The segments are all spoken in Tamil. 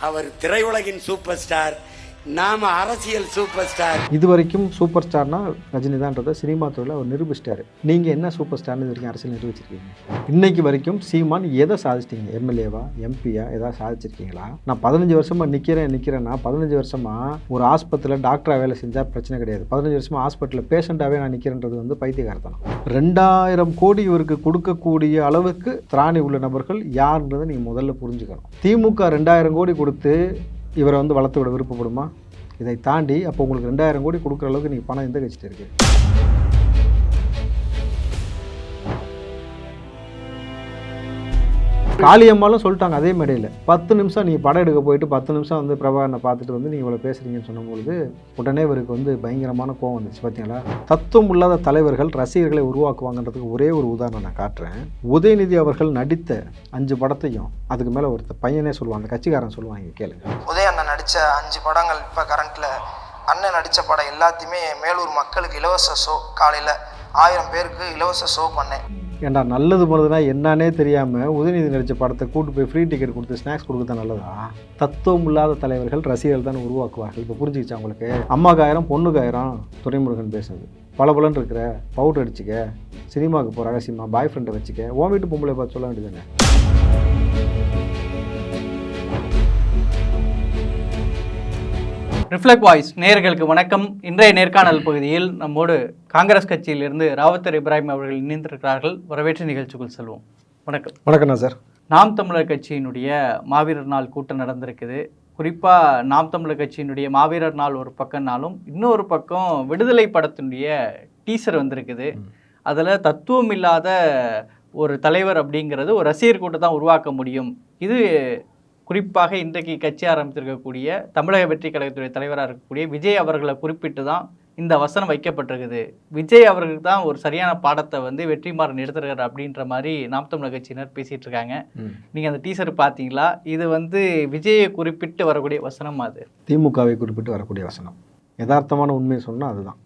அவர் திரையுலகின் சூப்பர் ஸ்டார் நாம அரசியல் சூப்பர் ஸ்டார். இது வரைக்கும் சூப்பர் ஸ்டார்னா ரஜினிதான்றதை சினிமா துறையில் அவர் நிரூபிச்சிட்டாரு. நீங்கள் என்ன சூப்பர் ஸ்டார்னு இது வரைக்கும் அரசியல் நிரூபிச்சிருக்கீங்க? இன்னைக்கு வரைக்கும் சீமான் எதை சாதிச்சிட்டீங்க? எம்எல்ஏவா எம்பியா ஏதாவது சாதிச்சிருக்கீங்களா? நான் பதினஞ்சு வருஷமா நிற்கிறேன் நிற்கிறேன்னா பதினஞ்சு வருஷமா ஒரு ஆஸ்பத்திரியில் டாக்டராக வேலை செஞ்சால் பிரச்சனை கிடையாது. பதினஞ்சு வருஷமா ஹாஸ்பிட்டலில் பேஷண்ட்டாகவே நான் நிற்கிறேன்றது வந்து பைத்தியகாரத்தனம் ரெண்டாயிரம் கோடி இவருக்கு கொடுக்கக்கூடிய அளவுக்கு திராணி உள்ள நபர்கள் யாருன்றதை நீங்கள் முதல்ல புரிஞ்சுக்கணும். திமுக ரெண்டாயிரம் கோடி கொடுத்து இவரை வந்து வளர்த்து விட விருப்பப்படுமா? இதை தாண்டி அப்போ உங்களுக்கு ரெண்டாயிரம் கோடி கொடுக்குற அளவுக்கு நீங்கள் பணம் எந்த கட்சிட்டு இருக்கு? காளியம்மாலும் சொல்லிட்டாங்க அதே மேடையில். பத்து நிமிஷம் நீங்கள் படம் எடுக்க போயிட்டு பத்து நிமிஷம் வந்து பிரபாகரனை பார்த்துட்டு வந்து நீங்கள் இவ்வளோ பேசுகிறீங்கன்னு சொன்னபொழுது உடனே இவருக்கு வந்து பயங்கரமான கோவம் வந்துச்சு பார்த்தீங்களா தத்துவம் இல்லாத தலைவர்கள் ரசிகர்களை உருவாக்குவாங்கன்றதுக்கு ஒரே ஒரு உதாரணம் நான் காட்டுறேன். உதயநிதி அவர்கள் நடித்த அஞ்சு படத்தையும் அதுக்கு மேலே ஒருத்தர் பையனே சொல்லுவான் அந்த கட்சிக்காரன் சொல்லுவாங்க கேளுங்க. அண்ணன் நடித்த அஞ்சு படங்கள் இப்போ கரண்ட்டில் அண்ணன் நடித்த படம் எல்லாத்தையுமே மேலூர் மக்களுக்கு இலவச ஷோ காலையில் ஆயிரம் பேருக்கு இலவச ஷோ பண்ணேன். ஏண்டா நல்லது போனதுன்னா என்னன்னே தெரியாமல் உதயநிதி நடித்த படத்தை கூட்டு போய் ஃப்ரீ டிக்கெட் கொடுத்து ஸ்நாக்ஸ் கொடுக்குறது நல்லதா? தத்துவம் இல்லாத தலைவர்கள் ரசிகர்கள் தான் உருவாக்குவார்கள். இப்போ புரிஞ்சுக்கிச்சா உங்களுக்கு? அம்மாக்கு ஆயிரம் பொண்ணுக்கு ஆயிரம் துரைமுருகன் பேசுனது பல பலன் இருக்கிற பவுடர் அடிச்சுக்க சினிமாவுக்கு போகிற ரகசியமாக பாய் ஃப்ரெண்டை வச்சுக்க ஓ வீட்டு பொம்பளை பார்த்து சொல்ல வேண்டியதுங்க ரிஃப்ளெக்ட் வாய்ஸ் நேயர்களுக்கு வணக்கம். இன்றைய நேர்காணல் பகுதியில் நம்மோடு காங்கிரஸ் கட்சியிலிருந்து ராவத்தர் இப்ராஹிம் அவர்கள் இணைந்திருக்கிறார்கள். வரவேற்று நிகழ்ச்சிக்குள் செல்வோம். வணக்கம். வணக்கண்ணா சார். நாம் தமிழர் கட்சியினுடைய மாவீரர் நாள் கூட்டம் நடந்திருக்குது. குறிப்பாக நாம் தமிழர் கட்சியினுடைய மாவீரர் நாள் ஒரு பக்கம்னாலும் இன்னொரு பக்கம் விடுதலை படத்தினுடைய டீசர் வந்திருக்குது. அதில் தத்துவம் இல்லாத ஒரு தலைவர் அப்படிங்கிறது ஒரு ரசிகர் கூட்டம் தான் உருவாக்க முடியும். இது குறிப்பாக இன்றைக்கு கட்சி ஆரம்பித்திருக்கக்கூடிய தமிழக வெற்றி கழகத்துடைய தலைவராக இருக்கக்கூடிய விஜய் அவர்களை குறிப்பிட்டு தான் இந்த வசனம் வைக்கப்பட்டிருக்குது. விஜய் அவர்களுக்கு தான் ஒரு சரியான பாடத்தை வந்து வெற்றிமாறன் எடுத்துருக்காரு அப்படின்ற மாதிரி நாம் தமிழர் கட்சியினர் பேசிட்டு இருக்காங்க. நீங்கள் அந்த டீசர் பார்த்தீங்களா? இது வந்து விஜயை குறிப்பிட்டு வரக்கூடிய வசனம் அது. திமுகவை குறிப்பிட்டு வரக்கூடிய வசனம். யதார்த்தமான உண்மையை சொன்னால் அதுதான்.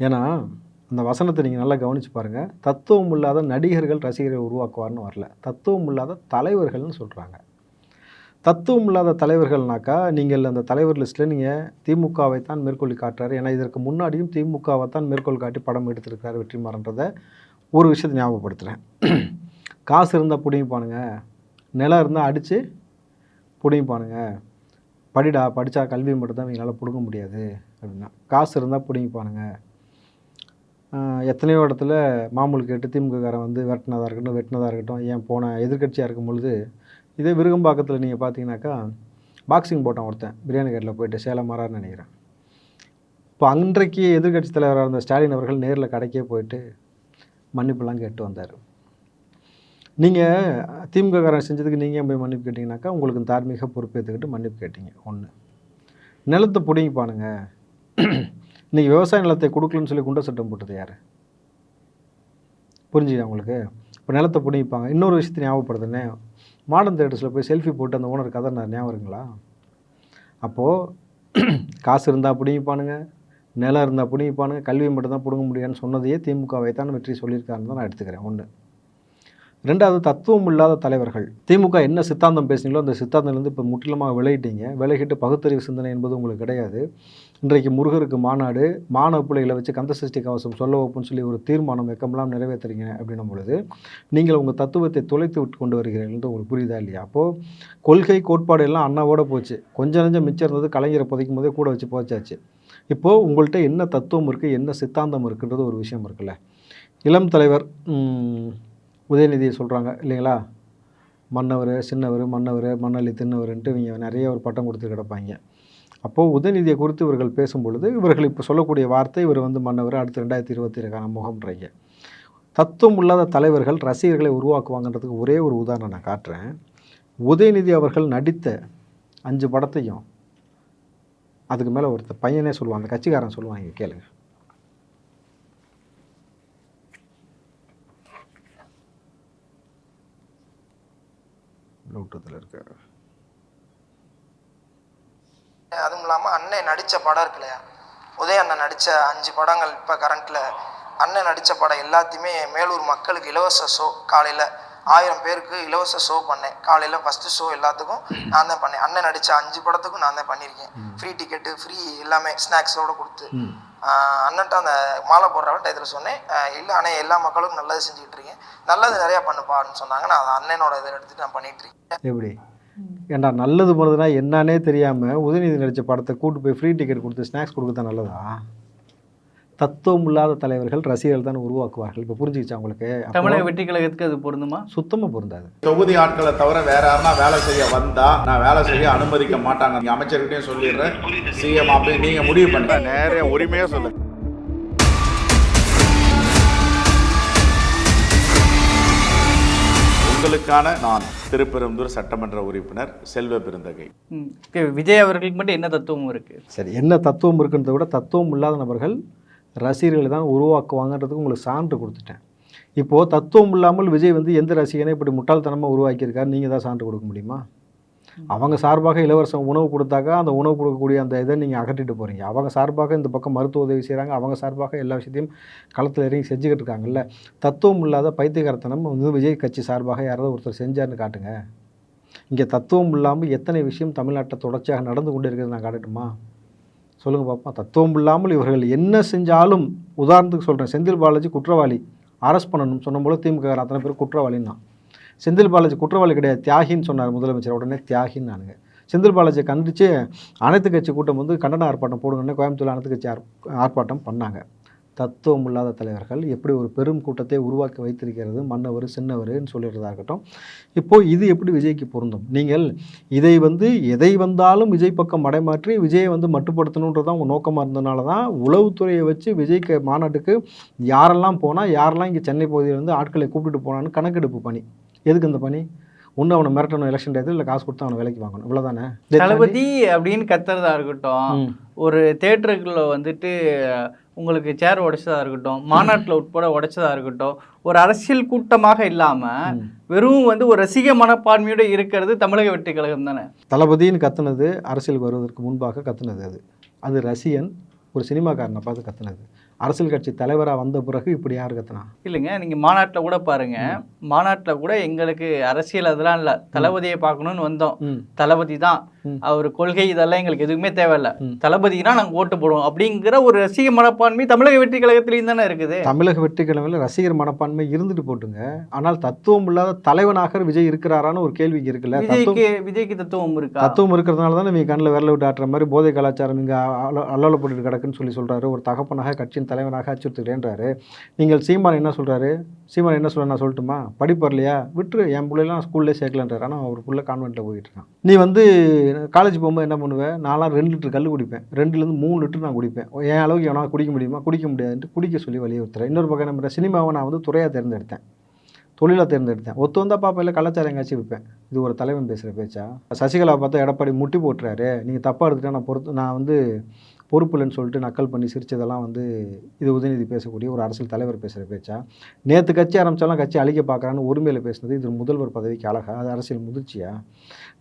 ஏன்னா அந்த வசனத்தை நீங்கள் நல்லா கவனித்து பாருங்கள் தத்துவம் இல்லாத நடிகர்கள் ரசிகர்களை உருவாக்குவார்னு வரல. தத்துவம் இல்லாத தலைவர்கள்னு சொல்கிறாங்க தத்துவம் இல்லாத தலைவர்கள்னாக்கா நீங்கள் அந்த தலைவர் லிஸ்ட்டில் நீங்கள் திமுகவை தான் மேற்கொள்ளி காட்டுறாரு. ஏன்னா இதற்கு முன்னாடியும் திமுகவை தான் மேற்கோள் காட்டி படம் எடுத்திருக்கிறார் வெற்றிமாறன்றதை ஒரு விஷயத்தை ஞாபகப்படுத்துகிறேன் காசு இருந்தால் பிடிங்கிப்பானுங்க நிலம் இருந்தால் அடித்து பிடிங்கிப்பானுங்க படிடா படித்தா கல்வி மட்டும்தான் எங்களால் பிடுங்க முடியாது அப்படின்னா. காசு இருந்தால் பிடிங்கிப்பானுங்க எத்தனையோ இடத்துல மாமூல் கேட்டு திமுககாரன் வந்து வெட்டினதாக இருக்கட்டும் வெட்டினதாக இருக்கட்டும் ஏன் போன எதிர்க்கட்சியாக இருக்கும் பொழுது இதே விருகம்பாக்கத்தில் நீங்கள் பார்த்தீங்கன்னாக்கா பாக்ஸிங் போட்டான் ஒருத்தன் பிரியாணி கடையில் போயிட்டு சேலம் மாறான்னு நினைக்கிறேன். இப்போ அன்றைக்கு எதிர்க்கட்சி தலைவராக இருந்த ஸ்டாலின் அவர்கள் நேரில் கடைக்கே போயிட்டு மன்னிப்புலாம் கேட்டு வந்தார். நீங்கள் திமுககாரன் செஞ்சதுக்கு நீங்கள் ஏன் போய் மன்னிப்பு கேட்டிங்கனாக்கா உங்களுக்கு தார்மீக பொறுப்பேற்றுக்கிட்டு மன்னிப்பு கேட்டீங்க ஒன்று நிலத்தை பிடிங்கிப்பானுங்க இன்றைக்கி விவசாய நிலத்தை கொடுக்கலன்னு சொல்லி குண்ட சட்டம் போட்டது யார்? புரிஞ்சுக்கா உங்களுக்கு? இப்போ நிலத்தை பிடிங்கிப்பாங்க இன்னொரு விஷயத்தை ஞாபகப்படுதுன்னே மாடர்ன் தேட்டர்ஸில் போய் செல்ஃபி போட்டு அந்த ஓனர் கதை நான் ஞாபகம் இருக்குங்களா? அப்போது காசு இருந்தால் பிடிங்கிப்பானுங்க நிலம் இருந்தால் பிடிங்கிப்பானுங்க கல்வி மட்டும் தான் பிடுங்க முடியாதுன்னு சொன்னதையே திமுகவை தான் வெற்றி சொல்லியிருக்காருன்னு தான் நான் எடுத்துக்கிறேன் ஒன்று ரெண்டாவது தத்துவம் இல்லாத தலைவர்கள். திமுக என்ன சித்தாந்தம் பேசுனீங்களோ அந்த சித்தாந்தம்லேருந்து இப்போ முற்றிலுமாக விலகிட்டீங்க. விலகிட்டு பகுத்தறிவு சிந்தனை என்பது உங்களுக்கு கிடையாது. இன்றைக்கு முருகருக்கு மாநாடு மாணவ பிள்ளைகளை வச்சு கந்த சஷ்டி கவசம் சொல்ல வைப்புன்னு சொல்லி ஒரு தீர்மானம் வெக்கமெல்லாம் நிறைவேற்றுறீங்க அப்படின்னும் பொழுது நீங்கள் உங்கள் தத்துவத்தை தொலைத்து விட்டு கொண்டு வருகிறீர்கள் உங்களுக்கு புரியுதா இல்லையா? அப்போது கொள்கை கோட்பாடு எல்லாம் அண்ணாவோட போச்சு. கொஞ்சம் நஞ்சம் மிச்சம் இருந்தது கலைஞரை புதைக்கும் போதே கூட வச்சு போச்சாச்சு. இப்போது உங்கள்கிட்ட என்ன தத்துவம் இருக்குது என்ன சித்தாந்தம் இருக்குன்றது ஒரு விஷயம் இருக்குல்ல. இளம் தலைவர் உதயநிதியை சொல்கிறாங்க இல்லைங்களா? மன்னவர் சின்னவர் மன்னவர் மண்ணள்ளி தின்னவர்ன்ட்டு இவங்க நிறைய ஒரு பட்டம் கொடுத்து கிடப்பாங்க. அப்போது உதயநிதியை குறித்து இவர்கள் பேசும்பொழுது இவர்கள் இப்போ சொல்லக்கூடிய வார்த்தை இவர் வந்து மன்னவர் அடுத்து ரெண்டாயிரத்தி இருபத்தி ஏழுக்கான முகம்ன்றீங்க தத்துவம் இல்லாத தலைவர்கள் ரசிகர்களை உருவாக்குவாங்கன்றதுக்கு ஒரே ஒரு உதாரணம் நான் காட்டுறேன். உதயநிதி அவர்கள் நடித்த அஞ்சு படத்தையும் அதுக்கு மேலே ஒருத்த பையனே சொல்லுவான் அந்த கட்சிக்காரன் சொல்லுவாங்க கேளுங்க. ப்ளூடூத்தில் இருக்க அதுவும் இல்லாமல் அண்ணன் நடித்த படம் இருக்கு இல்லையா உதய அண்ணன் நடித்த அஞ்சு படங்கள் இப்போ கரண்ட்டில் அண்ணன் நடித்த படம் எல்லாத்தையுமே மேலூர் மக்களுக்கு இலவச ஷோ காலையில் ஆயிரம் பேருக்கு இலவச ஷோ பண்ணேன். காலையில் ஃபஸ்ட்டு ஷோ எல்லாத்துக்கும் நான் தான் பண்ணேன். அண்ணன் நடித்த அஞ்சு படத்துக்கும் நான் தான் பண்ணியிருக்கேன். ஃப்ரீ டிக்கெட்டு ஃப்ரீ எல்லாமே ஸ்நாக்ஸோட கொடுத்து. அண்ணன்ட்ட அந்த மாலை போடுறவன் இதில் சொன்னேன். இல்லை அண்ணே எல்லா மக்களுக்கும் நல்லது செஞ்சுக்கிட்டு இருக்கேன். நல்லது நிறையா பண்ணுப்பான்னு சொன்னாங்க. நான் அதை அண்ணனோட இதை எடுத்துட்டு நான் பண்ணிட்டு இருக்கேன். எப்படி? ஏன்டா நல்லது பண்ணுறதுனா என்னன்னே தெரியாமல் உதயநிதி நடித்த படத்தை கூட்டு போய் ஃப்ரீ டிக்கெட் கொடுத்து ஸ்நாக்ஸ் கொடுக்க நல்லதா? தத்துவம் இல்லாத தலைவர்கள் ரசிகர்கள் தான் உருவாக்குவார்கள். இப்போ புரிஞ்சுக்கிச்சா உங்களுக்கு? தமிழக வெற்றி கழகத்துக்கு அது பொருந்துமா? சுத்தமாக பொருந்தாது. தொகுதி ஆட்களை தவிர வேற யாருன்னா வேலை செய்ய வந்தா நான் வேலை செய்ய அனுமதிக்க மாட்டாங்க. நீங்க அமைச்சர்கிட்டயும் சொல்லிடுறேன். சிஎம் அப்படி நீங்க முடிவு பண்ணுங்க நேரே உரிமையா சொல்லு. உங்களுக்கான நான் திருப்பெரும்புதூர் சட்டமன்ற உறுப்பினர் செல்வ பெருந்தகை. விஜய் அவர்களுக்கு மட்டும் என்ன தத்துவம் இருக்கு? சரி என்ன தத்துவம் இருக்குன்றதை விட தத்துவம் இல்லாத நபர்கள் ரசிகர்களை தான் உருவாக்குவாங்கன்றதுக்கு உங்களுக்கு சான்று கொடுத்துட்டேன். இப்போது தத்துவம் இல்லாமல் விஜய் வந்து எந்த ரசிகனை இப்படி முட்டாள்தனமாக உருவாக்கியிருக்காரு நீங்கள் தான் சான்று கொடுக்க முடியுமா? அவங்க சார்பாக இலவசம் உணவு கொடுத்தாக்கா அந்த உணவு கொடுக்கக்கூடிய அந்த இதை நீங்கள் அகற்றிட்டு போகிறீங்க அவங்க சார்பாக இந்த பக்கம் மருத்துவ உதவி செய்கிறாங்க அவங்க சார்பாக எல்லா விஷயத்தையும் களத்தில் இறங்கி செஞ்சுக்கிட்டு இருக்காங்கல்ல. தத்துவம் இல்லாத பைத்தியகரத்தனம் வந்து விஜய் கட்சி சார்பாக யாராவது ஒருத்தர் செஞ்சார்னு காட்டுங்க. இங்கே தத்துவம் இல்லாமல் எத்தனை விஷயம் தமிழ்நாட்டில் தொடர்ச்சியாக நடந்து கொண்டு இருக்கிறது நான் காட்டட்டுமா? சொல்லுங்கள் பாப்பா. தத்துவம் இல்லாமல் இவர்கள் என்ன செஞ்சாலும் உதாரணத்துக்கு சொல்கிறேன் செந்தில் பாலாஜி குற்றவாளி அரெஸ்ட் பண்ணணும் சொன்ன போல திமுக அத்தனை பேர் குற்றவாளின்னா செந்தில் பாலாஜி குற்றவாளி கிடையாது. தியாகின்னு சொன்னார் முதலமைச்சர். உடனே தியாகின்னு நானுங்க செந்தில் பாலாஜியை கண்டித்து அனைத்து கட்சி கூட்டம் வந்து கண்டன ஆர்ப்பாட்டம் போடுங்கன்னு கோயம்புத்தூர் அனைத்து கட்சி ஆர் ஆர்ப்பாட்டம் பண்ணாங்க. தத்துவம் இல்லாத தலைவர்கள் எப்படி ஒரு பெரும் கூட்டத்தை உருவாக்கி வைத்திருக்கிறது? மன்னவர் சின்னவர்னு சொல்லிடுறதா இருக்கட்டும். இப்போது இது எப்படி விஜய்க்கு பொருந்தும்? நீங்கள் இதை வந்து எதை வந்தாலும் விஜய் பக்கம் மடைமாற்றி விஜயை வந்து மட்டுப்படுத்தணுன்றது தான் உங்கள் நோக்கமாக இருந்ததுனால தான் உளவுத்துறையை வச்சு விஜய்க்கு மாநாட்டுக்கு யாரெல்லாம் போனால் யாரெல்லாம் இங்கே சென்னை பகுதியில் வந்து ஆட்களை கூப்பிட்டுட்டு போனான்னு கணக்கெடுப்பு பணி. எதுக்கு இந்த பணி? ஒன்று அவனை மிரட்டணும் எலெக்ஷன் டயத்தில் இல்லை காசு கொடுத்து அவனை வேலைக்கு வாங்கணும். இவ்வளோதானே தளபதி அப்படின்னு கத்துறதா இருக்கட்டும். ஒரு தேட்டருக்குள்ள வந்துட்டு உங்களுக்கு சேர் உடைச்சதா இருக்கட்டும் மாநாட்டில் உட்பட உடைச்சதா இருக்கட்டும் ஒரு அரசியல் கூட்டமாக இல்லாம வெறும் வந்து ஒரு ரசிக மனப்பான்மையோட இருக்கிறது தமிழக வெற்றி கழகம் தானே? தளபதின்னு கத்துனது அரசியலுக்கு வருவதற்கு முன்பாக கத்துனது அது. அது ரசிகன் ஒரு சினிமாக்காரனை பார்த்து கத்துனது. அரசியல் கட்சி தலைவராக வந்த பிறகு இப்படி யார் கத்துனா? இல்லைங்க நீங்க மாநாட்டில் கூட பாருங்க. மாநாட்டில் கூட எங்களுக்கு அரசியல் அதெல்லாம் இல்லை. தளபதியை பார்க்கணும்னு வந்தோம். தளபதி தான். அவர் கொள்கை இதெல்லாம் எங்களுக்கு எதுவுமே தேவையில்ல. தளபதினா நாங்கள் ஓட்டு போடுவோம். அப்படிங்கிற ஒரு ரசிக மனப்பான்மை தமிழக வெற்றி கழகத்திலையும் தானே இருக்குது. தமிழக வெற்றிக்கிழமையில் ரசிகர் மனப்பான்மை இருந்துட்டு போட்டுங்க. ஆனால் தத்துவம் இல்லாத தலைவனாக விஜய் இருக்கிறாரான்னு ஒரு கேள்வி இருக்குல்ல. விஜய்க்கு விஜய்க்கு தத்துவம் இருக்கா? தத்துவம் இருக்கிறதுனால தான் இவங்க கண்ணில் விரல விட்டு ஆட்டுற மாதிரி போதை கலாச்சாரம் இங்கே அல்லோலப்பட்டு கிடக்குன்னு சொல்லி சொல்கிறாரு ஒரு தகப்பனாக கட்சியின் தலைவனாக அச்சுறுத்துகிறேன்றாரு. நீங்கள் சீமான் என்ன சொல்கிறாரு சீமான் என்ன சொல்ல நான் சொல்லட்டுமா? படிப்பு வரலையா? விட்டுரு என் பிள்ளைலாம் ஸ்கூல்லே சேர்க்கலன்றாரு. ஆனால் அவர் பிள்ளை கான்வெண்ட்டில் போயிட்டு இருக்கான். நீ வந்து காலேஜ் போகும்போது என்ன பண்ணுவேன் நான்லாம் ரெண்டு லிட்டர் கல் குடிப்பேன். ரெண்டுலேருந்து மூணு லிட்டர் நான் குடிப்பேன். என் அளவுக்கு எவனா குடிக்க முடியுமா? குடிக்க முடியாதுன்ட்டு குடிக்க சொல்லி வலியுறுத்துறேன் இன்னொரு பக்கம் என்ன சினிமாவை நான் வந்து துறையாக தேர்ந்தெடுத்தேன். தொழிலாக தேர்ந்தெடுத்தேன். ஒத்து வந்தால் பாப்பா இல்லை கலாச்சாரம் எங்காச்சும் விற்பேன் இது ஒரு தலைவன் பேசுகிற பேச்சா? சசிகலா பார்த்தா எடப்பாடி முட்டி போட்டுறாரு. நீங்கள் தப்பாக எடுத்துகிட்டா நான் பொறுத்து நான் வந்து பொறுப்பு இல்லைன்னு சொல்லிட்டு நக்கல் பண்ணி சிரித்ததெல்லாம் வந்து இது உதயநிதி பேசக்கூடிய ஒரு அரசியல் தலைவர் பேசுகிற பேச்சா? நேற்று கட்சி ஆரம்பித்தாலும் கட்சி அழிக்க பார்க்குறான்னு உரிமையில் பேசினது இது முதல்வர் பதவிக்கு அழகா? அது அரசியல் முதிர்ச்சியா?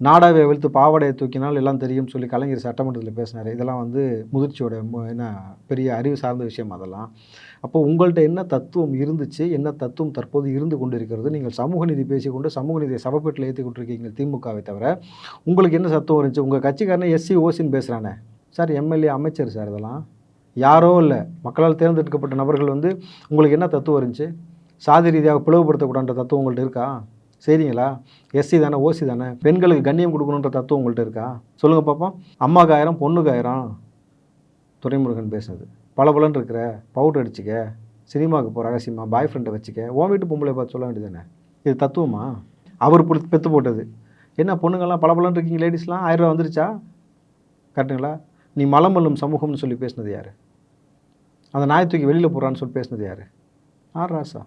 நாடாவை வெளுத்து பாவாடையை தூக்கினால் எல்லாம் தெரியும்னு சொல்லி கலைஞர் சட்டமன்றத்தில் பேசினார். இதெல்லாம் வந்து முதிர்ச்சியோட மு- என்ன பெரிய அறிவு சார்ந்த விஷயம் அதெல்லாம். அப்போ உங்கள்கிட்ட என்ன தத்துவம் இருந்துச்சு? என்ன தத்துவம் தற்போது இருந்து கொண்டு இருக்கிறது நீங்கள் சமூக நீதி பேசிக்கொண்டு சமூக நீதியை சபப்பேட்டில் ஏற்றி கொண்டிருக்கீங்க திமுகவை தவிர உங்களுக்கு என்ன சத்துவம் இருந்துச்சு? உங்கள் கட்சிக்காரனே எஸ்சி ஓசின்னு பேசுகிறானே சார் எம்எல்ஏ அமைச்சர் சார் இதெல்லாம். யாரோ இல்லை. மக்களால் தேர்ந்தெடுக்கப்பட்ட நபர்கள் வந்து உங்களுக்கு என்ன தத்துவம் இருந்துச்சு? சாதி ரீதியாக பிளவுபடுத்தக்கூடாத தத்துவம் உங்கள்கிட்ட இருக்கா? சரிங்களா எஸ்சி தானே ஓசி தானே. பெண்களுக்கு கண்ணியம் கொடுக்கணுன்ற தத்துவம் உங்கள்கிட்ட இருக்கா? சொல்லுங்கள் பார்ப்போம் அம்மாவுக்கு ஆயிரம் பொண்ணுக்கு ஆயிரம். துரைமுருகன் பேசுனது. பல பலன் இருக்கிற பவுடர் அடிச்சுக்க சினிமாவுக்கு போகிற ரகசியமாக பாய் ஃப்ரெண்டை வச்சுக்க. உன் வீட்டு பொம்பளை பார்த்து சொல்ல வேண்டியதானே இது தத்துவமா? அவர் புடி- பெத்து போட்டது. என்ன பொண்ணுங்கள்லாம் பல பலன் இருக்கீங்க லேடிஸ்லாம் ஆயிரம் ரூபா வந்துருச்சா? கரெக்டுங்களா நீ மலம் மல்லும் சமூகம்னு சொல்லி பேசுனது யார்? அந்த நாய் தூக்கி வெளியில் போகிறான்னு சொல்லி பேசுனது யார்? ஆர் ராசா.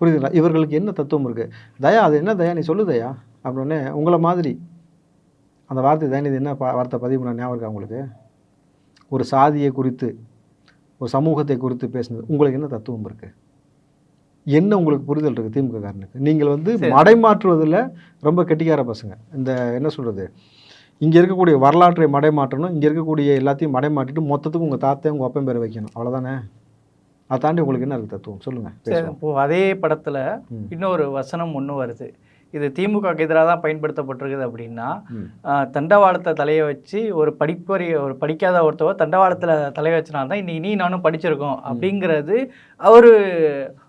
புரியுதுங்களா? இவர்களுக்கு என்ன தத்துவம் இருக்குது தயா அது என்ன தயா? நீ சொல்லு தயா. அப்படின்னே உங்களை மாதிரி. அந்த வார்த்தை தயநிதி என்ன பா- வார்த்தை பதிவு பண்ண ஞாபகம் இருக்கா உங்களுக்கு? ஒரு சாதியை குறித்து ஒரு சமூகத்தை குறித்து பேசுனது. உங்களுக்கு என்ன தத்துவம் இருக்குது என்ன உங்களுக்கு புரிதல் இருக்குது திமுக காரனுக்கு நீங்கள் வந்து. மடைமாற்றுவதில் ரொம்ப கெட்டிக்கார பசங்க. இந்த என்ன சொல்கிறது இங்கே இருக்கக்கூடிய வரலாற்றை மடைமாற்றணும். இங்கே இருக்கக்கூடிய எல்லாத்தையும் மடைமாட்டிட்டு மொத்தத்துக்கு உங்கள் தாத்தா உங்கள் அப்பன் பேரை வைக்கணும். அவ்வளோதானே அதை தாண்டி உங்களுக்கு என்ன இருக்குது தத்துவம்? சொல்லுங்கள் சரி, பேசுவோம் இப்போ அதே படத்துல. இன்னொரு வசனம் ஒன்று வருது. இது திமுகக்கு எதிராக தான் பயன்படுத்தப்பட்டிருக்குது அப்படின்னா தண்டவாளத்தை தலையை வச்சு ஒரு படிப்பறி ஒரு படிக்காத ஒருத்தவர் தண்டவாளத்தில் தலையை வச்சனால தான் இன்னைக்கு நீ நானும் படிச்சிருக்கோம். அப்படிங்கிறது அவரு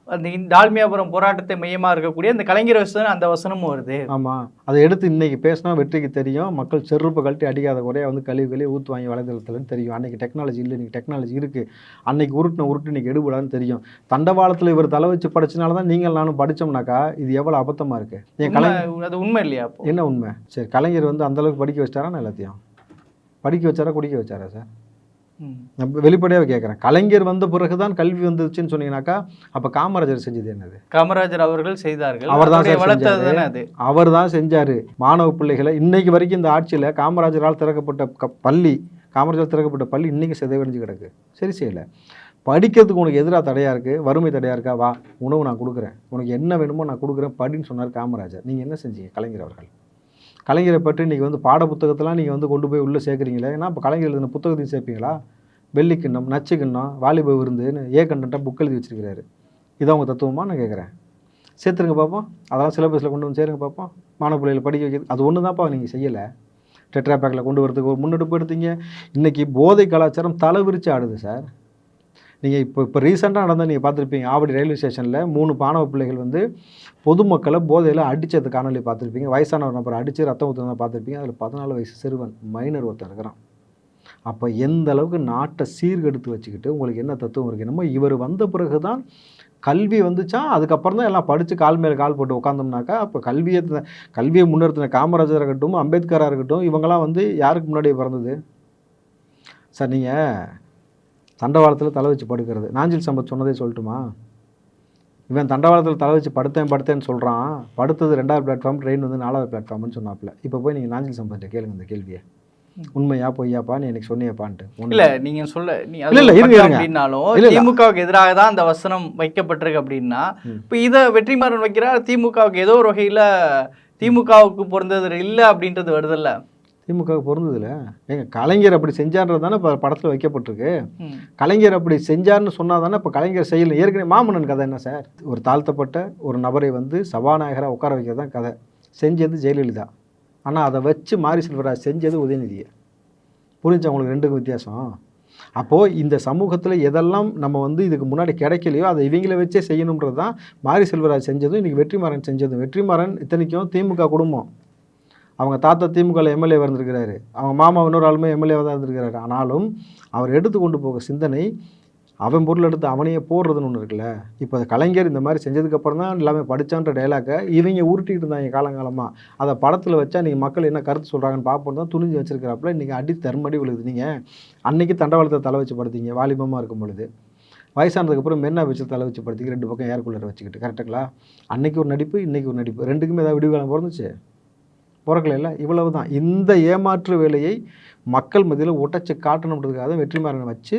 அந்த டால்மியாபுரம் போராட்டத்தை மையமா இருக்கக்கூடிய அந்த கலைஞர் வசனம் அந்த வசனமும் வருது. ஆமாம் அதை எடுத்து இன்னைக்கு பேசினா வெற்றிக்கு தெரியும். மக்கள் செருப்பை கழட்டி அடிக்காத குறைய வந்து கழிவு கழுவி ஊற்றுவாங்க வலைதளத்துலன்னு தெரியும். அன்னைக்கு டெக்னாலஜி இல்லை இன்னைக்கு டெக்னாலஜி இருக்குது அன்னைக்கு உருட்டின உருட்டு இன்னைக்கு எடுபடான்னு தெரியும். தண்டவாளத்தில் இவர் தலை வச்சு படிச்சனால தான் நீங்கள் நானும் படித்தோம்னாக்கா இது எவ்வளோ அபத்தமாக இருக்குது என் கலை உண்மை- அது உண்மை இல்லையா என்ன உண்மை? சரி கலைஞர் வந்து அந்த அளவுக்கு படிக்க வச்சிட்டாரா எல்லாத்தையும்? படிக்க வச்சாரா குடிக்க வச்சாரா சார்? வெளிப்படையாக கேட்குறேன். கலைஞர் வந்த பிறகு தான் கல்வி வந்துச்சுன்னு சொன்னீங்கன்னாக்கா அப்போ காமராஜர் செஞ்சது என்னது? காமராஜர் அவர்கள் செய்தார்கள். செஞ்சாரு. தானே அவர் தான் செஞ்சார். மாணவ பிள்ளைகளை இன்னைக்கு வரைக்கும் இந்த ஆட்சியில் காமராஜரால் திறக்கப்பட்ட பள்ளி காமராஜர் திறக்கப்பட்ட பள்ளி இன்றைக்கி சிதைவடைஞ்சு கிடக்கு. சரி செய்யலை. படிக்கிறதுக்கு உனக்கு எதிராக தடையாக இருக்குது வறுமை தடையாக இருக்கா? வா உணவு நான் கொடுக்குறேன். உனக்கு என்ன வேணுமோ நான் கொடுக்குறேன் படின்னு சொன்னார் காமராஜர். நீங்கள் என்ன செஞ்சீங்க கலைஞர் அவர்கள்? கலைஞரை பற்றி இன்றைக்கி வந்து பாட புத்தகத்தெல்லாம் நீங்கள் வந்து கொண்டு போய் உள்ளே சேர்க்குறீங்களே? ஏன்னா இப்போ கலைஞர் எழுதின புத்தகத்தையும் சேர்ப்பீங்களா? வெள்ளி கிண்ணம் நச்சு கிண்ணம் வாலிப விருந்துன்னு ஏ கண்டென்ட்டாக புக் எழுதி வச்சிருக்கிறாரு. இதான் உங்கள் தத்துவமாக நான் கேட்குறேன். சேர்த்துருங்க பார்ப்போம் அதெல்லாம் சிலபஸில் கொண்டு வந்து சேருங்க பார்ப்போம் மாணவ பிள்ளைகளை படிக்க வைக்கிறது. அது ஒன்று தான்ப்பா நீங்கள் செய்யலை. டெட்ரா பேக்கில் கொண்டு வரதுக்கு ஒரு முன்னெடுப்பு எடுத்தீங்க. இன்றைக்கி போதை கலாச்சாரம் தலை விரிச்சு ஆடுது சார் நீங்கள் இப்போ இப்போ ரீசெண்டாக நடந்த நீங்கள் பார்த்துருப்பீங்க ஆவடி ரயில்வே ஸ்டேஷனில் மூணு மாணவ பிள்ளைகள் வந்து பொதுமக்களை போதையில் அடித்தது காணொலி பார்த்துருப்பீங்க. வயசானவர் ஒரு நபர் அடித்து ரத்தம் ஊற்றுறத பார்த்துருப்பீங்க. அதில் பதினாலு வயசு சிறுவன் மைனர் ஒருத்தர் இருக்கிறான். அப்போ எந்த அளவுக்கு நாட்டை சீர்கெடுத்து வச்சுக்கிட்டு உங்களுக்கு என்ன தத்துவம் இருக்கு என்னமோ இவர் வந்த பிறகு தான் கல்வி வந்துச்சா அதுக்கப்புறம் தான் எல்லாம் படித்து கால் மேலே கால் போட்டு உட்காந்தோம்னாக்கா அப்போ கல்வியை கல்வியை முன்னிறுத்தின காமராஜராக இருக்கட்டும் அம்பேத்கராக இருக்கட்டும் இவங்கெல்லாம் வந்து யாருக்கு முன்னாடி பிறந்தது? சார் நீங்கள் தண்டவாளத்தில் தலை வச்சு படுக்கிறது நாஞ்சில் சம்பத் சொன்னதே சொல்லட்டுமா இவன் தண்டவாளத்தில் தலை வச்சு படுத்தேன் படுத்தேன்னு சொல்கிறான் படுத்தது ரெண்டாவது பிளாட்ஃபார்ம் ட்ரெயின் வந்து நாலாவது பிளாட்ஃபார்ம்னு சொன்னாப்புல இப்போ போய் நீங்கள் நாஞ்சில் சம்பத்தை கேளுங்க இந்த கேள்வியை உண்மையா பொய்யாப்பா நீ எனக்கு சொன்னியப்பான்ட்டு. இல்ல நீங்க சொல்ல நீ இல்ல, இல்ல. அப்படின்னாலும். திமுகவுக்கு எதிராக தான் அந்த வசனம் வைக்கப்பட்டிருக்கு அப்படின்னா. இப்ப இத வெற்றிமாறன் வைக்கிறார் திமுகவுக்கு ஏதோ ஒரு வகையில திமுகவுக்கு பொருந்தது இல்ல அப்படின்றது வருதுல்ல திமுக பொருந்ததில்ல. ஏங்க கலைஞர் அப்படி செஞ்சான்றது தானே இப்போ படத்தில் வைக்கப்பட்டிருக்கு. கலைஞர் அப்படி செஞ்சார்னு சொன்னால் தானே இப்போ கலைஞர் செய்யல ஏற்கனவே மாமன்னன் கதை என்ன சார்? ஒரு தாழ்த்தப்பட்ட ஒரு நபரை வந்து சபாநாயகராக உட்கார வைக்கிறது தான் கதை. செஞ்சது ஜெயலலிதா. ஆனால் அதை வச்சு மாரி செல்வராஜ் செஞ்சது உதயநிதியை. புரிஞ்சா உங்களுக்கு ரெண்டுக்கும் வித்தியாசம்? அப்போது இந்த சமூகத்தில் எதெல்லாம் நம்ம வந்து இதுக்கு முன்னாடி கிடைக்கலையோ அதை இவங்கள வச்சே செய்யணுன்றது தான் மாரி செல்வராஜ் செஞ்சதும் இன்றைக்கி வெற்றிமாறன் செஞ்சதும். வெற்றிமாறன் இத்தனைக்கும் திமுக குடும்பம். அவங்க தாத்தா திமுகவில் எம்எல்ஏ இருந்திருக்கிறாரு அவங்க மாமா இன்னொரு ஆளுமே எம்எல்ஏவாக தான் இருந்திருக்கிறாரு. ஆனாலும் அவர் எடுத்து கொண்டு போக சிந்தனை அவன் பொருள் எடுத்து அவனையே போடுறதுன்னு ஒன்று இருக்குல்ல? இப்போ கலைஞர் இந்த மாதிரி செஞ்சதுக்கப்புறம் தான் எல்லாமே படித்தான்ற டைலாக்கை இவங்க உருட்டிக்கிட்டு இருந்தாங்க காலங்காலமாக அதை படத்தில் வச்சா நீங்கள் மக்கள் என்ன கருத்து சொல்கிறாங்கன்னு பார்ப்போம் தான் துணிஞ்சு வச்சிருக்கிறாப்புல. இன்றைக்கி அடி தர்மடி விழுது நீங்கள் அன்னைக்கு தண்டவாளத்தை தலை வச்சு படுத்தீங்க வாலிபமாக இருக்கும் பொழுது. வயசானதுக்கப்புறம் மென்னா வச்சு தலை வச்சு படுத்திக்க ரெண்டு பக்கம் ஏர் கூலர் வச்சுக்கிட்டு. கரெக்டுங்களா அன்னைக்கு ஒரு நடிப்பு இன்றைக்கி ஒரு நடிப்பு. ரெண்டுக்குமே ஏதாவது விடுகாலம் பிறந்துச்சு? பிறக்கல இவ்வளவு தான் இந்த ஏமாற்று வேலையை மக்கள் மத்தியில் உடைச்சு காட்டணுன்றதுக்காக தான் வெற்றிமாறனை வச்சு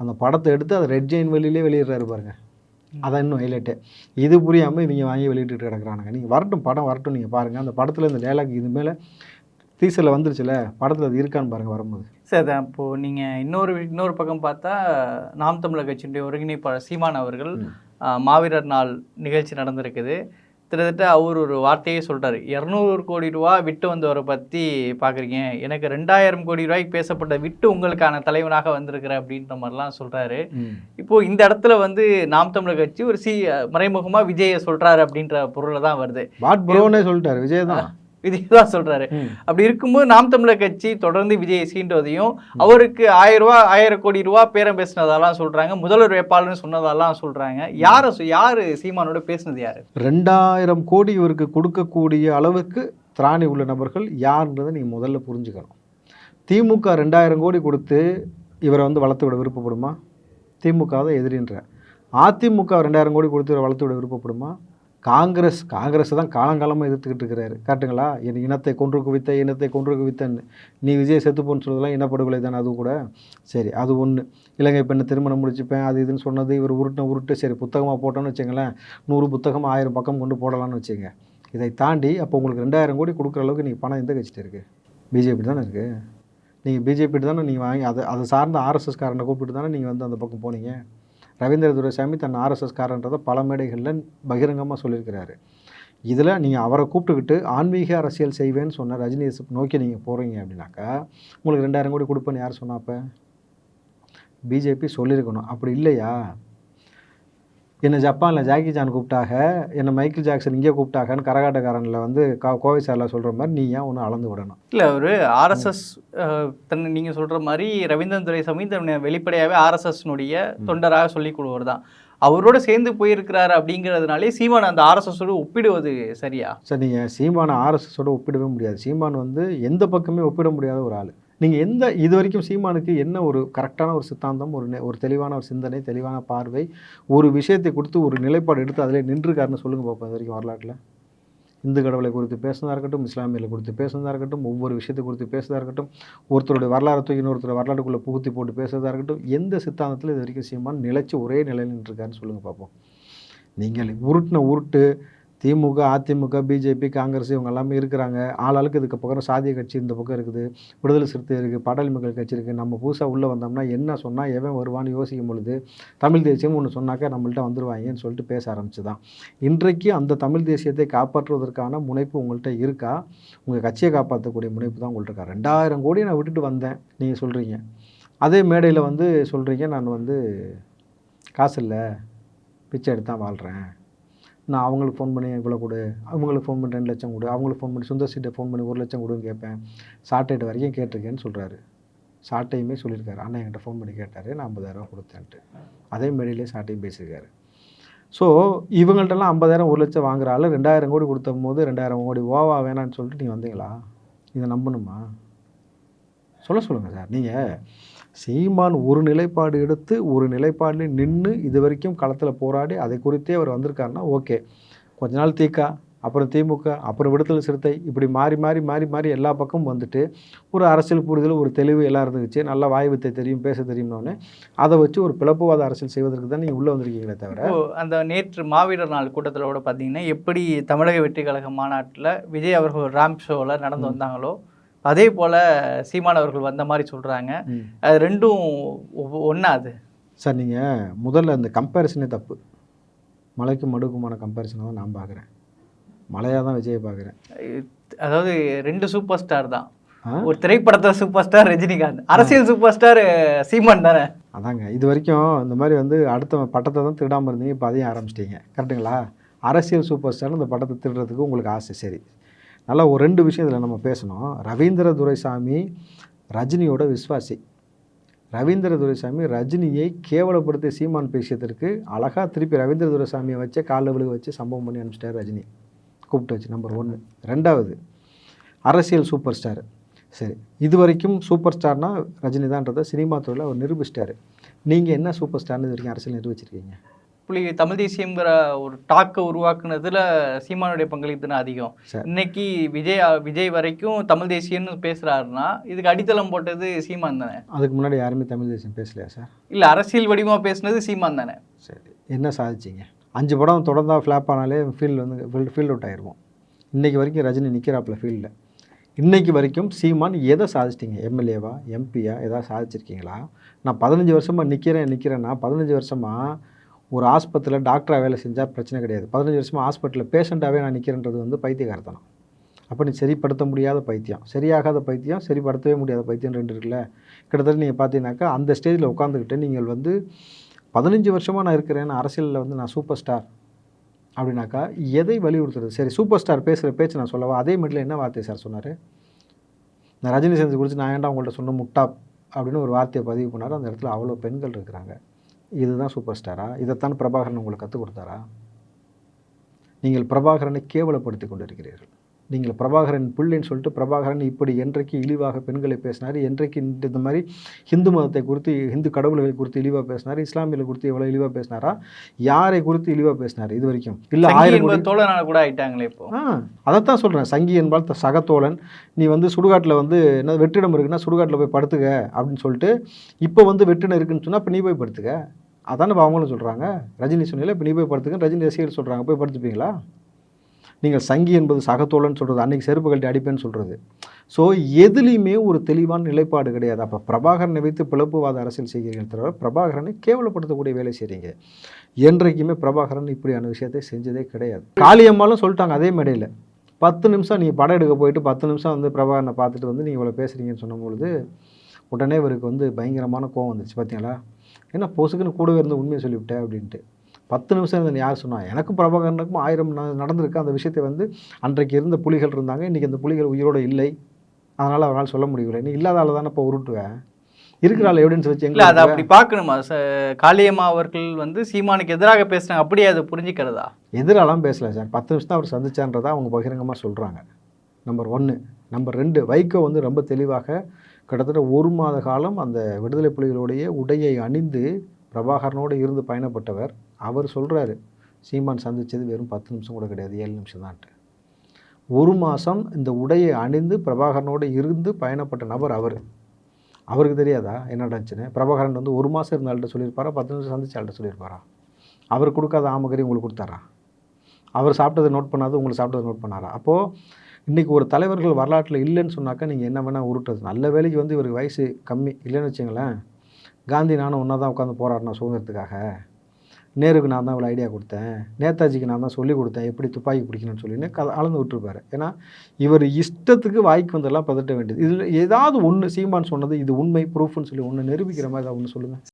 அந்த படத்தை எடுத்து அதை ரெட் ஜெயின் வெளியிலே வெளியிடுறாரு பாருங்க. அதான் இன்னும் ஹைலைட்டு இது புரியாமல் இவங்க வாங்கி வெளியிட்டு கிடக்குறானுங்க. நீங்கள் வரட்டும் படம் வரட்டும் நீங்கள் பாருங்கள் அந்த படத்தில் இந்த டைலாக் இது மேலே டீசரில் வந்துருச்சுல படத்தில் அது இருக்கான்னு பாருங்கள் வரும்போது. சரி அதான் இப்போ நீங்க இன்னொரு இன்னொரு பக்கம் பார்த்தா நாம் தமிழர் கட்சியினுடைய ஒருங்கிணைப்பாளர் சீமான் அவர்கள் மாவீரர் நாள் நிகழ்ச்சி நடந்திருக்குது. கிட்டத்தட்ட அவர் ஒரு வார்த்தையே சொல்றாரு. இரநூறு கோடி ரூபா விட்டு வந்தவரை பத்தி பாக்குறீங்க எனக்கு ரெண்டாயிரம் கோடி ரூபாய்க்கு பேசப்பட்ட விட்டு உங்களுக்கான தலைவனாக வந்திருக்கிற அப்படின்ற மாதிரிலாம் சொல்றாரு. இப்போ இந்த இடத்துல வந்து நாம் தமிழர் கட்சி ஒரு சி மறைமுகமா விஜய சொல்றாரு அப்படின்ற பொருளை தான் வருது. சொல்லிட்டாரு. விஜய் தான். விஜய் தான் சொல்றாரு. ம். அப்படி இருக்கும்போது நாம் தமிழர் கட்சி தொடர்ந்து விஜயை சீண்டுவதையும் அவருக்கு ஆயிரம் ரூபா ஆயிரம் கோடி ரூபா பேரம் பேசினதெல்லாம் சொல்றாங்க முதல்வர் வேட்பாளர்னு சொன்னதெல்லாம் சொல்றாங்க. யாரை யாரு சீமானோட பேசுனது யாரு? ரெண்டாயிரம் கோடி இவருக்கு கொடுக்கக்கூடிய அளவுக்கு திராணி உள்ள நபர்கள் யாருன்றதை நீங்கள் முதல்ல புரிஞ்சுக்கணும். திமுக ரெண்டாயிரம் கோடி கொடுத்து இவரை வந்து வளர்த்து விட விருப்பப்படுமா? திமுக தான் எதிரின்ற. அதிமுக ரெண்டாயிரம் கோடி கொடுத்து இவரை வளர்த்து விட விருப்பப்படுமா? காங்கிரஸ் காங்கிரஸ் தான் காலங்காலமாக எதிர்த்துக்கிட்டு இருக்கிறாரு. காட்டுங்களா? என் இனத்தை கொன்று குவித்த இனத்தை கொன்று குவித்தன்னு. நீ விஜய் செத்துப்போன்னு சொல்றதெல்லாம் இனப்படுகொலை தானே அது கூட? சரி அது ஒன்று இலங்கை பெண்ணை திருமணம் முடிச்சுப்பேன் அது இதுன்னு சொன்னது இவர் உருட்டின உருட்டு. சரி புத்தகமாக போட்டோன்னு வச்சுங்களேன் நூறு புத்தகம் ஆயிரம் பக்கம் கொண்டு போடலான்னு வச்சுங்க. இதை தாண்டி அப்போ உங்களுக்கு ரெண்டாயிரம் கோடி கொடுக்குற அளவுக்கு நீங்கள் பணம் எந்த கட்சிட்டு இருக்குது பிஜேபி தானே இருக்குது நீங்கள் பிஜேபி தானே நீங்கள் வாங்கி அதை அதை சார்ந்த ஆர்எஸ்எஸ் காரனை கூப்பிட்டு தானே நீங்கள் வந்து அந்த பக்கம் போனீங்க? ரவீந்திர துரைசாமி தன் ஆர்எஸ்எஸ்காரன்றதை பல மேடைகளில் பகிரங்கமாக சொல்லியிருக்கிறாரு. இதில் நீங்கள் அவரை கூப்பிட்டுக்கிட்டு ஆன்மீக அரசியல் செய்வேன்னு சொன்ன ரஜினியை நோக்கி நீங்கள் போகிறீங்க அப்படின்னாக்கா உங்களுக்கு ரெண்டாயிரம் கோடி கொடுப்பேன்னு யார் சொன்னாப்போ பிஜேபி சொல்லியிருக்கணும். அப்படி இல்லையா? என்னை ஜப்பானில் ஜாக்கி சான் கூப்பிட்டாக என்னை மைக்கேல் ஜாக்சன் இங்கே கூப்பிட்டாகன்னு கரகாட்டக்காரனில் வந்து கா கோவை சாரில் சொல்கிற மாதிரி நீ ஏன் ஒன்று அளந்து விடணும்? இல்லை ஒரு ஆர்எஸ்எஸ் தன் நீங்கள் சொல்கிற மாதிரி ரவீந்திரன் துரைசாமி தன்னை வெளிப்படையாகவே ஆர்எஸ்எஸ்னுடைய தொண்டராக சொல்லிக் கொள்வர் தான். அவரோட சேர்ந்து போயிருக்கிறாரு அப்படிங்கிறதுனாலே சீமான் அந்த ஆர்எஸ்எஸோடு ஒப்பிடுவது சரியா? சார் நீங்கள் சீமானை ஆர்எஸ்எஸோட ஒப்பிடவே முடியாது. சீமான் வந்து எந்த பக்கமே ஒப்பிட முடியாத ஒரு ஆள். நீங்கள் எந்த இது வரைக்கும் சீமானுக்கு என்ன ஒரு கரெக்டான ஒரு சித்தாந்தம் ஒரு நெ- ஒரு தெளிவான ஒரு சிந்தனை தெளிவான பார்வை ஒரு விஷயத்தை கொடுத்து ஒரு நிலைப்பாடு எடுத்து அதில் நின்றுக்காருன்னு சொல்லுங்கள் பார்ப்போம் இது வரைக்கும் வரலாற்றில். இந்து கடவுளை குறித்து பேசுனதாக இருக்கட்டும் இஸ்லாமியில் குறித்து பேசுனதாக இருக்கட்டும் ஒவ்வொரு விஷயத்தை குறித்து பேசுறதா இருக்கட்டும் ஒருத்தருடைய வரலாறு தூக்கி இன்னொருத்தர் வரலாற்றுக்குள்ளே புகுத்தி போட்டு பேசுறதாக இருக்கட்டும் எந்த சித்தாந்தத்தில் இது வரைக்கும் சீமான் நிலைச்சு ஒரே நிலையில் நின்றுருக்காருன்னு சொல்லுங்கள் பார்ப்போம் நீங்கள் உருட்டின உருட்டு திமுக அதிமுக பிஜேபி காங்கிரஸ் இவங்க எல்லாமே இருக்கிறாங்க. ஆளாளுக்கு இதுக்கு பக்கம் சாதிய கட்சி இந்த பக்கம் இருக்குது. விடுதலை சிறுத்தை இருக்குது பாட்டாளி மக்கள் கட்சி இருக்குது நம்ம புதுசாக உள்ளே வந்தோம்னா என்ன சொன்னால் எவன் வருவான்னு யோசிக்கும் பொழுது தமிழ் தேசியம் ஒன்று சொன்னாக்கா நம்மள்ட்ட வந்துருவாங்கன்னு சொல்லிட்டு பேச ஆரம்பிச்சு தான் இன்றைக்கு அந்த தமிழ் தேசியத்தை காப்பாற்றுவதற்கான முனைப்பு உங்கள்கிட்ட இருக்கா? உங்கள் கட்சியை காப்பாற்றக்கூடிய முனைப்பு தான் உங்கள்கிட்ட இருக்கா? ரெண்டாயிரம் கோடி நான் விட்டுட்டு வந்தேன் நீங்கள் சொல்கிறீங்க அதே மேடையில் வந்து சொல்கிறீங்க நான் வந்து காசு இல்லை பிச்சை எடுத்து தான் வாழ்கிறேன் நான் அவங்களுக்கு ஃபோன் பண்ணி இவ்வளோ கொடு. அவங்களுக்கு ஃபோன் பண்ணி ரெண்டு லட்சம் கொடு. அவங்களுக்கு ஃபோன் பண்ணி சுந்தர் சீட்டை ஃபோன் பண்ணி ஒரு லட்சம் கொடுன்னு கேட்பேன். சாட்டைட்டு வரைக்கும் கேட்டிருக்கேன்னு சொல்கிறாரு சாட்டையுமே சொல்லியிருக்காரு. அண்ணன் என்கிட்ட ஃபோன் பண்ணி கேட்டார். நான் ஐம்பதாயிரம் கொடுத்தேன்ட்டு. அதே மாரிலேயே சாட்டையும் பேசியிருக்காரு. ஸோ இவங்கள்ட்டலாம் ஐம்பதாயிரம் ஒரு லட்சம் வாங்குற ஆள் ரெண்டாயிரம் கோடி கொடுத்த போது ரெண்டாயிரம் கோடி ஓவா வேணான்னு சொல்லிட்டு நீங்கள் வந்தீங்களா? இதை நம்பணுமா? சொல்ல சொல்லுங்கள் சார். நீங்கள் சீமான் ஒரு நிலைப்பாடு எடுத்து ஒரு நிலைப்பாடில் நின்று இது வரைக்கும் களத்தில் போராடி அதை குறித்தே அவர் வந்திருக்காருன்னா ஓகே. கொஞ்ச நாள் தீக்கா அப்புறம் திமுக அப்புறம் விடுதலை சிறுத்தை இப்படி மாறி மாறி மாறி மாறி எல்லா பக்கமும் வந்துட்டு ஒரு அரசியல் புரிதல் ஒரு தெளிவு எல்லாம் இருந்துச்சு. நல்லா வாய் வித்தை தெரியும் பேச தெரியும்னோடனே அதை வச்சு ஒரு பிளப்புவாத அரசியல் செய்வதற்கு தான் நீங்கள் உள்ளே வந்திருக்கீங்களே தவிர. அந்த நேற்று மாவீரர் நாள் கூட்டத்தில் கூட பார்த்தீங்கன்னா எப்படி தமிழக வெற்றி கழக மாநாட்டில் விஜய் அவர்கள் ரேம்ப் ஷோவில் நடந்து வந்தாங்களோ அதே போல் சீமான் அவர்கள் வந்த மாதிரி சொல்கிறாங்க. அது ரெண்டும் ஒன்றா அது? சார் நீங்கள் முதல்ல இந்த கம்பேரிசனே தப்பு. மலைக்கும் மடுக்குமான கம்பேரிசனை தான் நான் பார்க்குறேன். மலையாக தான் விஜயை பார்க்குறேன். அதாவது ரெண்டு சூப்பர் ஸ்டார் தான்? ஒரு திரைப்படத்தை சூப்பர் ஸ்டார் ரஜினிகாந்த். அரசியல் சூப்பர் ஸ்டார் சீமான் தானே? அதாங்க. இது வரைக்கும் இந்த மாதிரி வந்து அடுத்த பட்டத்தை தான் திருடாமல் இருந்தீங்க இப்போ அதையும் ஆரம்பிச்சிட்டீங்க. கரெக்டுங்களா அரசியல் சூப்பர் ஸ்டார் இந்த பட்டத்தை திருடுறதுக்கு உங்களுக்கு ஆசை. சரி. நல்லா ஒரு ரெண்டு விஷயம் இதில் நம்ம பேசணும். ரவீந்திர துரைசாமி ரஜினியோட விஸ்வாசி ரவீந்திர துரைசாமி ரஜினியை கேவலப்படுத்தி சீமான் பேசியதற்கு அழகாக திருப்பி ரவீந்திர துரைசாமியை வச்சு காலில் விழுக வச்சு சம்பவம் பண்ணி அனுப்பிச்சிட்டார் ரஜினி. கூப்பிட்டு வச்சு நம்பர் ஒன்று ரெண்டாவது அரசியல் சூப்பர் ஸ்டார் சரி இது வரைக்கும் சூப்பர் ஸ்டார்னால் ரஜினி தான்றதை சினிமா துறையில் அவர் நிரூபிச்சிட்டாரு. நீங்கள் என்ன சூப்பர் ஸ்டார்னு இது வரைக்கும் அரசியல் நிரூபிச்சிருக்கீங்க? புள்ளி தமிழ் தேசியங்கிற ஒரு டாக்கை உருவாக்குனதுல சீமானுடைய பங்களிப்பு தான் அதிகம். இன்னைக்கு விஜய் விஜய் வரைக்கும் தமிழ் தேசியம்னு பேசுறாருன்னா இதுக்கு அடித்தளம் போட்டது சீமான் தானே. அதுக்கு முன்னாடி யாருமே தமிழ் தேசம் பேசலையா சார்? இல்ல அரசியல் வடிவமா பேசுனது சீமான் தானே. சரி என்ன சாதிச்சிங்க? அஞ்சு படம் தொடர்ந்தா ஃப்ளாப் ஆனாலே ஃபீல்டு வந்து ஃபீல்டு ஃபீல்ட் அவுட் ஆயிடுவோம் இன்றைக்கி வரைக்கும் ரஜினி நிற்கிறாப்புல ஃபீல்டில் இன்னைக்கு வரைக்கும் சீமான் எதை சாதிச்சிட்டிங்க? எம்எல்ஏவா எம்பியா எதாவது சாதிச்சிருக்கீங்களா? நான் பதினஞ்சு வருஷமாக நிற்கிறேன் நிற்கிறேன்னா பதினஞ்சு வருஷமாக ஒரு ஆஸ்பத்திரியில் டாக்டராக வேலை செஞ்சால் பிரச்சனை கிடையாது. பதினஞ்சு வருஷமாக ஹாஸ்பிட்டலில் பேஷண்ட்டாகவே நான் நிற்கிறேன்றது வந்து பைத்தியகாரத்தனம் அப்போ நீ சரிப்படுத்த முடியாத பைத்தியம். சரியாகாத பைத்தியம் சரிப்படுத்தவே முடியாத பைத்தியம் ரெண்டு இருக்குல்ல. கிட்டத்தட்ட நீங்கள் பார்த்தீங்கன்னாக்கா அந்த ஸ்டேஜில் உட்காந்துக்கிட்டு நீங்கள் வந்து பதினஞ்சு வருஷமாக நான் இருக்கிறேன் அரசியலில் வந்து நான் சூப்பர் ஸ்டார் அப்படின்னாக்கா எதை வலியுறுத்துறது? சரி சூப்பர் ஸ்டார் பேசுகிற பேச்சு நான் சொல்லவா? அதே மட்டும் என்ன வார்த்தை சார் சொன்னார்? நான் ரஜினி சேர்ந்து குறித்து நான் ஏன்டா உங்கள்கிட்ட சொன்ன முட்டா அப்படின்னு ஒரு வார்த்தையை பதிவு பண்ணார். அந்த இடத்துல அவ்வளோ பெண்கள் இருக்கிறாங்க. இதுதான் சூப்பர் ஸ்டாரா இதைத்தான் பிரபாகரன் உங்களுக்கு கற்றுக் கொடுத்தாரா? நீங்கள் பிரபாகரனை கேவலப்படுத்தி கொண்டிருக்கிறீர்கள். நீங்கள் பிரபாகரன் பிள்ளைன்னு சொல்லிட்டு பிரபாகரன் இப்படி என்றைக்கு இழிவாக பெண்களை பேசினார் என்றைக்கு இந்த மாதிரி ஹிந்து மதத்தை குறித்து ஹிந்து கடவுள்களை குறித்து இழிவாக பேசினார் இஸ்லாமியர்களை குறித்து எவ்வளோ இழிவாக பேசினாரா? யாரை குறித்து இழிவாக பேசினார் இது வரைக்கும்? இல்லை ஆயிரம் தோழனால கூட ஆயிட்டாங்களே இப்போ. ஆ அதைத்தான் சொல்கிறேன் சங்கி என்பால் த- சகத்தோழன் நீ வந்து சுடுகாட்டில் வந்து என்ன வெற்றிடம் இருக்குன்னா சுடுகாட்டில் போய் படுத்துக்க அப்படின்னு சொல்லிட்டு இப்போ வந்து வெற்றிடம் இருக்குன்னு சொன்னால் இப்போ நீ போய் படுத்துக்க. அதான் இப்போ அவங்களும் சொல்கிறாங்க ரஜினி சொன்னீங்களா இப்போ நீ போய் படுத்துக்க ரஜினி ரசிகர் சொல்கிறாங்க போய் படுத்துப்பீங்களா? நீங்கள் சங்கி என்பது சகத்தோழன்னு சொல்கிறது அன்றைக்கி செருப்பு கழட்டி அடிப்பேன்னு சொல்கிறது ஸோ எதுலேயுமே ஒரு தெளிவான நிலைப்பாடு கிடையாது. அப்போ பிரபாகரனை வைத்து பிளப்புவாத அரசியல் செய்கிறீர்கள் தவிர பிரபாகரனை கேவலப்படுத்தக்கூடிய வேலை செய்கிறீங்க என்றைக்குமே பிரபாகரன் இப்படியான விஷயத்தை செஞ்சதே கிடையாது. காளியம்மாலும் சொல்லிட்டாங்க அதே மேடையில். பத்து நிமிஷம் நீங்கள் படம் எடுக்க போயிட்டு பத்து நிமிஷம் வந்து பிரபாகரனை பார்த்துட்டு வந்து நீங்கள் இவ்வளோ பேசுகிறீங்கன்னு சொன்னபொழுது உடனே இவருக்கு வந்து பயங்கரமான கோவம் வந்துச்சு. பார்த்தீங்களா என்ன பொசுக்குன்னு கூடவே இருந்து உண்மையை சொல்லிவிட்டேன் அப்படின்ட்டு. பத்து நிமிஷம் இருந்து யார் சொன்னா எனக்கும் பிரபாகரனுக்கும் ஆயிரம் நடந்திருக்கு. அந்த விஷயத்தை வந்து அன்றைக்கு இருந்த புலிகள் இருந்தாங்க. இன்றைக்கி அந்த புலிகள் உயிரோடு இல்லை. அதனால் அவரால் சொல்ல முடியவில்லை. நீ இல்லாத ஆள் தானே இப்போ உருட்டுவேன் இருக்கிற ஆள் எவிடன்ஸ் வச்சு இல்ல அதை அப்படி பார்க்கணுமா? காளியம்மா அவர்கள் வந்து சீமானுக்கு எதிராக பேசுனாங்க. அப்படியே அதை புரிஞ்சுக்கிறதா? எதிராலாம் பேசல சார். பத்து நிமிஷம் தான் அவர் சந்திச்சான்றதை அவங்க பகிரங்கமாக சொல்கிறாங்க நம்பர் ஒன்று நம்பர் ரெண்டு வைகோ வந்து ரொம்ப தெளிவாக கிட்டத்தட்ட ஒரு மாத காலம் அந்த விடுதலை புலிகளுடைய உடையை அணிந்து பிரபாகரனோடு இருந்து பயணப்பட்டவர். அவர் சொல்கிறாரு சீமான் சந்தித்தது வெறும் பத்து நிமிஷம் கூட கிடையாது ஏழு நிமிஷம் தான்ட்டு ஒரு மாதம் இந்த உடையை அணிந்து பிரபாகரனோடு இருந்து பயணப்பட்ட நபர் அவர். அவருக்கு தெரியாதா என்ன நடந்துச்சுன்னு? பிரபாகரன் வந்து ஒரு மாதம் இருந்த ஆள்கிட்ட சொல்லியிருப்பாரா? பத்து நிமிஷம் சந்திச்சு ஆள்கிட்ட சொல்லியிருப்பாரா? அவர் கொடுக்காத ஆமகரி உங்களுக்கு கொடுத்தாரா? அவர் சாப்பிட்டதை நோட் பண்ணாது உங்களுக்கு சாப்பிட்டதை நோட் பண்ணாரா? அப்போது இன்றைக்கி ஒரு தலைவர்கள் வரலாற்றில் இல்லைன்னு சொன்னாக்கா நீங்கள் என்ன வேணால் உருட்டுறது. நல்ல வேலைக்கு வந்து இவருக்கு வயசு கம்மி இல்லைன்னு வச்சுங்களேன் காந்தி நானும் ஒன்றா தான் உட்காந்து போராடினோம் சுதந்திரத்துக்காக. நேருக்கு நான் தான் இவ்வளோ ஐடியா கொடுத்தேன். நேதாஜிக்கு நான் தான் சொல்லி கொடுத்தேன். எப்படி துப்பாக்கி பிடிக்கணும்னு சொல்லின்னு கதை அளந்து விட்டுருப்பாரு. ஏன்னா இவர் இஷ்டத்துக்கு வாய்க்கு வந்தெல்லாம் பதட்ட வேண்டியது. இதில் ஏதாவது ஒன்று சீமான் சொன்னது இது உண்மை ப்ரூஃப்னு சொல்லி ஒன்று நிரூபிக்கிற மாதிரி ஏதாவது ஒன்று சொல்லுங்கள்